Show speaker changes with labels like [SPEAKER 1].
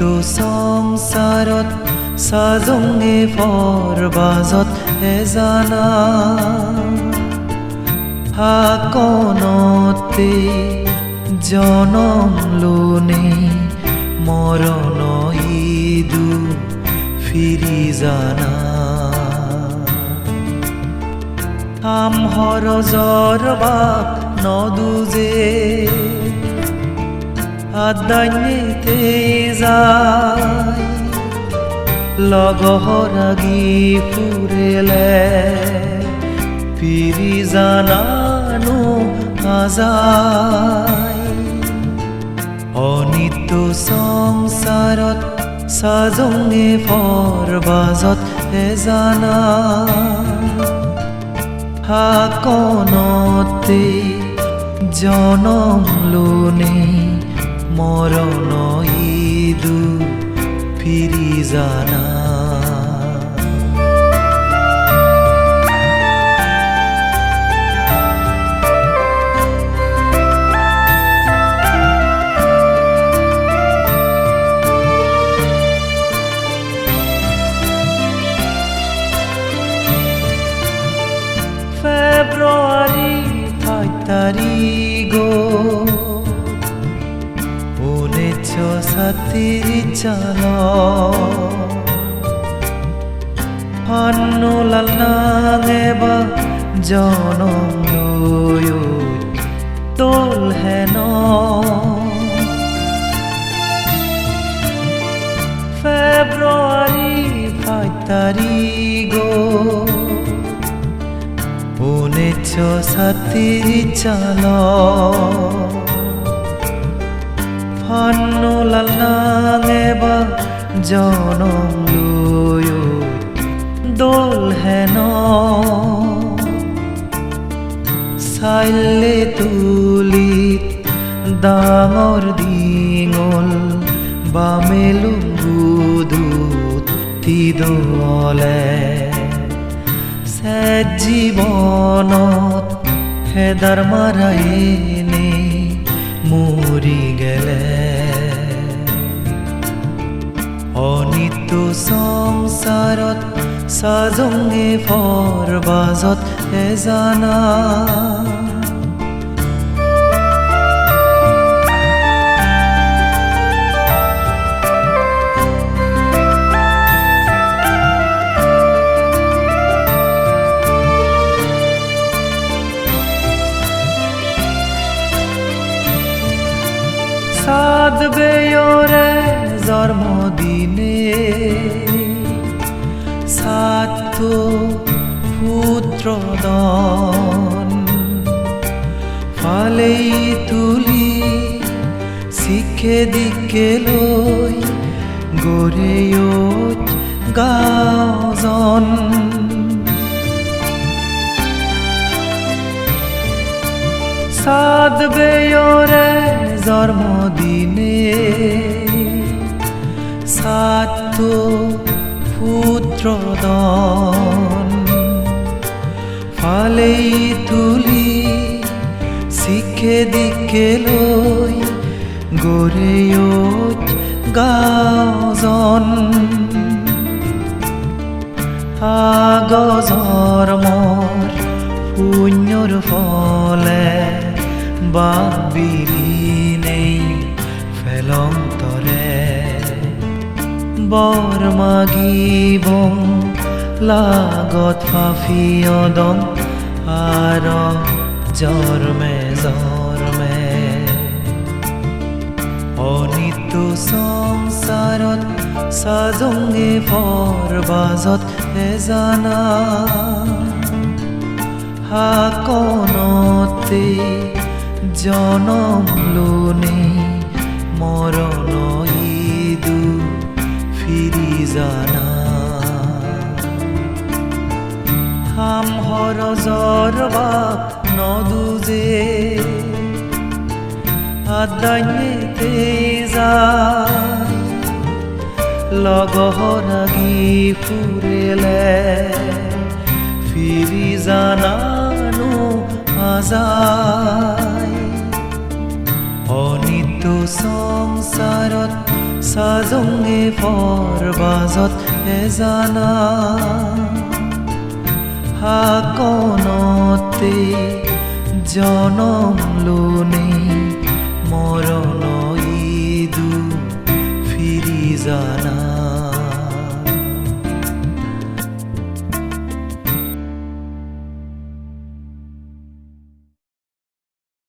[SPEAKER 1] সংসাৰত চাজঙে ফৰবাজত এজানা হাকনতে জনম লোনে মৰণ ইদু ফিৰি জানা। আমহৰ জৰবাক নদুজে আদাইতে যায়। লগহরাগি ফুরেলে পিরি জানানো আজায় অনিত্য সংসাৰত চাজঙে ফৰবাজত এজানা হাকনতে জনম লোনে মরণ ইদু ফিরি জানা সাতির চাল ফান্নুলাল নাঙেবা জনম তোল হেন। ফেব্রুয়ারি পাঁচ তারিখ উনিশশো সাতির চাল ফান্নুলাল নাঙেবা জনম লয়, দোল হেন। চাইলে তুলিত দিঙল বামেলু গুদুত তিদলে সে জীৱনত হেদাৰ মাৰাইনে মৰি গেলে। অনিত্য সংসাৰত চাজঙে ফৰবাজত এজানা। জন্মদিনে সাত পুত্রদন ফালেই তুলি শিখে দিকে লই গড়েয়ত গাজন সাদ বেয়রে জন্মদিনে সাত পুত্রদন। ফালেই তুলি, শিখে দিকে লই গড়েয়ত গাজন। আগজৰ মোৰ পুণ্যৰ ফলে বাবিলিনেই ফেলন্তরে বৰ মাগিবং, লাগত ফাফিয়দং আর জন্মে জন্মে অনিত্য সংসাৰত চাজঙে ফৰবাজত এজানা হাকনতে জনম লোনে মরণ জানা। হামহর জরবাক নদুজে আদাইতে যায় লগহরাগি ফুরেলে ফিরি জানানো আজায় পৰ্বাজত জানা হাকনতে জনম লোনে মৰণ ইদু ফিৰি জানা